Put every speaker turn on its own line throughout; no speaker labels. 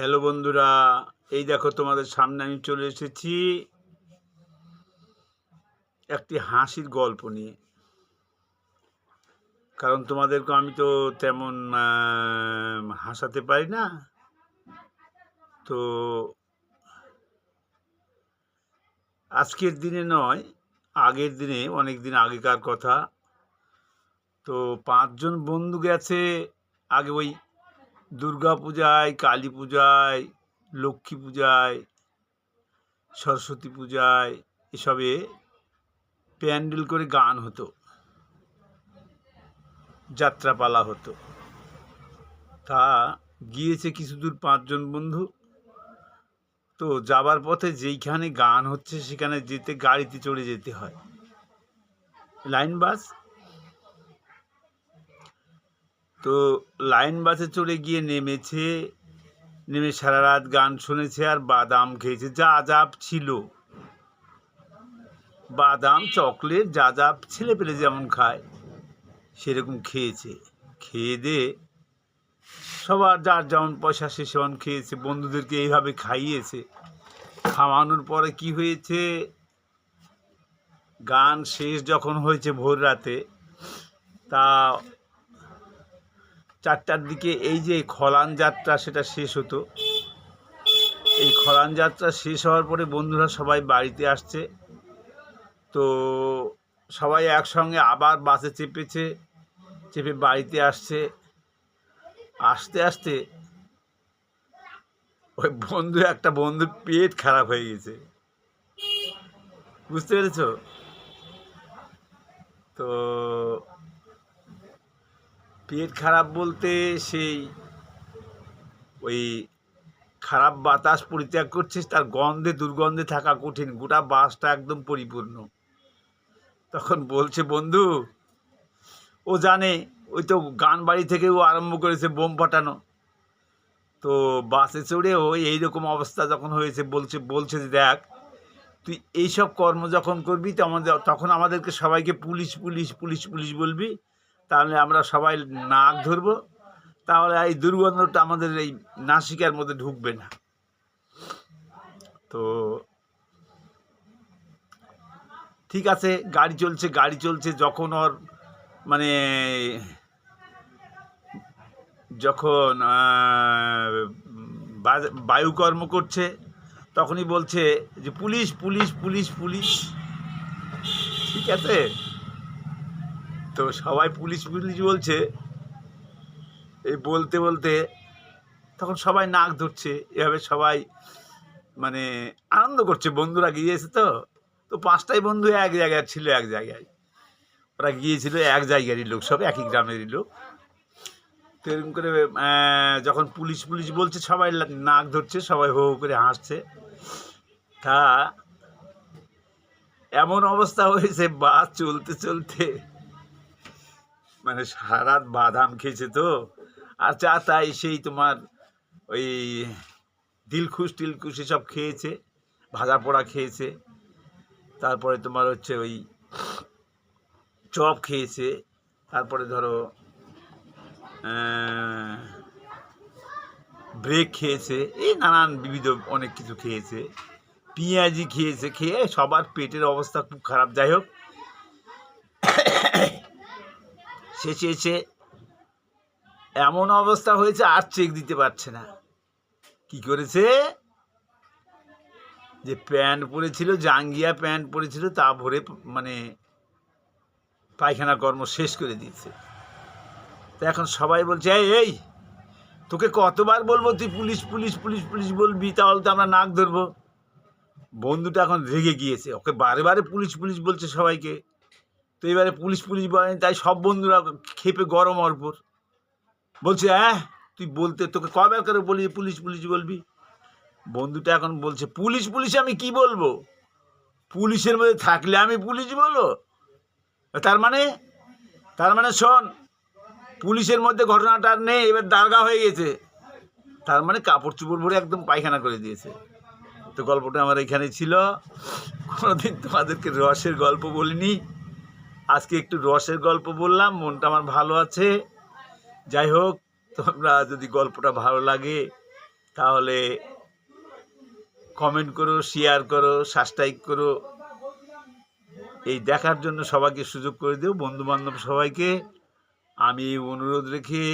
Hello বন্ধুরা, এই দেখো তোমাদের সামনে আমি চলে এসেছি একটি হাসির গল্প নিয়ে। কারণ তোমাদেরকে আমি তো তেমন হাসাতে পারি না। তো আজকের দিনে নয়, আগের দিনে, অনেক দিন আগেকার কথা। তো পাঁচজন বন্ধু গেছে, আগে ওই দুর্গা পূজায়, কালী পূজায়, লক্ষ্মী পূজায়, সরস্বতী পূজায় এসবে প্যান্ডেল করে গান হতো। যাত্রাপালা হতো। তা গিয়েছে কিছু দূর পাঁচজন বন্ধু। তো যাবার পথে যেইখানে গান হচ্ছে সেখানে যেতে, গাড়িতে চড়ে যেতে হয়। লাইন বাস তো লাইন বাসে চড়ে গিয়ে নেমেছে, নেমে সারা রাত গান শুনেছে আর বাদাম খেয়েছে। যা যা ছিল। বাদাম, চকলেট, যা যা ছেলে পেলে যেমন খায়, সেরকম খেয়েছে। খেয়ে দিয়ে সবার যার যেমন পয়সা, সে সেমন খেয়েছে। বন্ধুদেরকে এইভাবে খাইয়েছে। খাওয়ানোর পরে কি হয়েছে? গান শেষ যখন হয়েছে ভোর রাতে, তা চারটার দিকে এই যে খলান যাত্রা, সেটা শেষ হতো। এই খলান যাত্রা শেষ হওয়ার পরে বন্ধুরা সবাই বাড়িতে আসছে। তো সবাই একসঙ্গে আবার বাসে চেপেছে, চেপে বাড়িতে আসছে। আসতে আসতে ওই বন্ধু, একটা বন্ধুর পেট খারাপ হয়ে গেছে। বুঝতে পেরেছ? তো পেট খারাপ বলতে সেই ওই খারাপ বাতাস পরিত্যাগ করছিস, তার গন্ধে, দুর্গন্ধে থাকা কঠিন, গোটা বাসটা একদম পরিপূর্ণ। তখন বলছে, বন্ধু, ও জানে, ওই তো গান বাড়ি থেকে ও আরম্ভ করেছে বোম ফাটানো। তো বাসে চড়ে ও এইরকম অবস্থা যখন হয়েছে, বলছে বলছে যে দেখ, তুই এইসব কর্ম যখন করবি, তো আমাদের, তখন আমাদেরকে সবাইকে পুলিশ পুলিশ পুলিশ পুলিশ বলবি তাহলে আমরা সবাই নাক ধরবো। তাহলে এই দুর্গন্ধটা আমাদের এই নাসিকার মধ্যে ঢুকবে না। তো ঠিক আছে, গাড়ি চলছে গাড়ি চলছে, যখন ওর মানে যখন বায়ুকর্ম করছে, তখনই বলছে যে, পুলিশ পুলিশ পুলিশ পুলিশ। ঠিক আছে? তো সবাই পুলিশ পুলিশ বলছে। এই বলতে বলতে তখন সবাই নাক ধরছে। এভাবে সবাই মানে আনন্দ করছে। বন্ধুরা গিয়েছে তো। তো পাঁচটাই বন্ধু এক জায়গায় ছিল এক জায়গায়। ওরা গিয়েছিল এক জায়গারই লোক, সব একই গ্রামেরই লোক। তো এরকম করে যখন পুলিশ পুলিশ বলছে, সবাই নাক ধরছে, সবাই হো করে হাসছে। তা এমন অবস্থা হয়েছে, বাস চলতে চলতে মানে সারাত বাদাম খেয়েছে তো। আর চা তাই সেই তোমার ওই দিলখুশ টিলখুশ এসব খেয়েছে, ভাজা পোড়া খেয়েছে। তারপরে তোমার হচ্ছে ওই চপ খেয়েছে। তারপরে ধরো ব্রেক খেয়েছে, এই নানান বিবিধ অনেক কিছু খেয়েছে। পেঁয়াজি খেয়েছে, খেয়ে সবার পেটের অবস্থা খুব খারাপ। যাই হোক শেষে এসে এমন অবস্থা হয়েছে, আর চেক দিতে পারছে না। কি করেছে? যে প্যান্ট পরেছিল, জাঙ্গিয়া প্যান্ট পরেছিল, তা ভরে মানে পায়খানা কর্ম শেষ করে দিয়েছে। তো এখন সবাই বলছে, এই তোকে কতবার বলব তুই পুলিশ পুলিশ পুলিশ পুলিশ বলবি তাহলে তো আমরা নাক ধরবো। বন্ধুটা এখন রেগে গিয়েছে। ওকে বারে বারে পুলিশ পুলিশ বলছে সবাইকে। তো এবারে পুলিশ পুলিশ বলেনি তাই সব বন্ধুরা খেপে গরম ওর উপর বলছে হ্যাঁ তুই বলতে, তোকে কবার করে বলি, পুলিশ পুলিশ বলবি? বন্ধুটা এখন বলছে, পুলিশ পুলিশ আমি কি বলব? পুলিশের মধ্যে থাকলে আমি পুলিশ বলো। তার মানে তার মানে শোন, পুলিশের মধ্যে ঘটনাটা আর নেই, এবার দারগা হয়ে গেছে। তার মানে কাপড় চোপড় ভরে একদম পায়খানা করে দিয়েছে। তো গল্পটা আমার এখানে ছিল। কোনোদিন তোমাদেরকে রসের গল্প বলিনি। আজকে একটু রসের গল্প বললাম, মনটা আমার ভালো আছে। যাই হোক, তোমরা যদি গল্পটা ভালো লাগে, তাহলে কমেন্ট করো শেয়ার করো সাবস্ক্রাইব করো। এই দেখার জন্য সবাইকে সুযোগ করে দিও বন্ধু বান্ধব সবাইকে। আমি অনুরোধ রেখে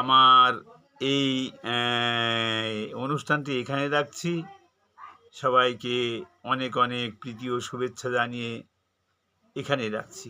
আমার এই অনুষ্ঠানটি এখানে রাখছি। সবাইকে অনেক অনেক প্রীতি ও শুভেচ্ছা জানিয়ে এখানে রাখছি।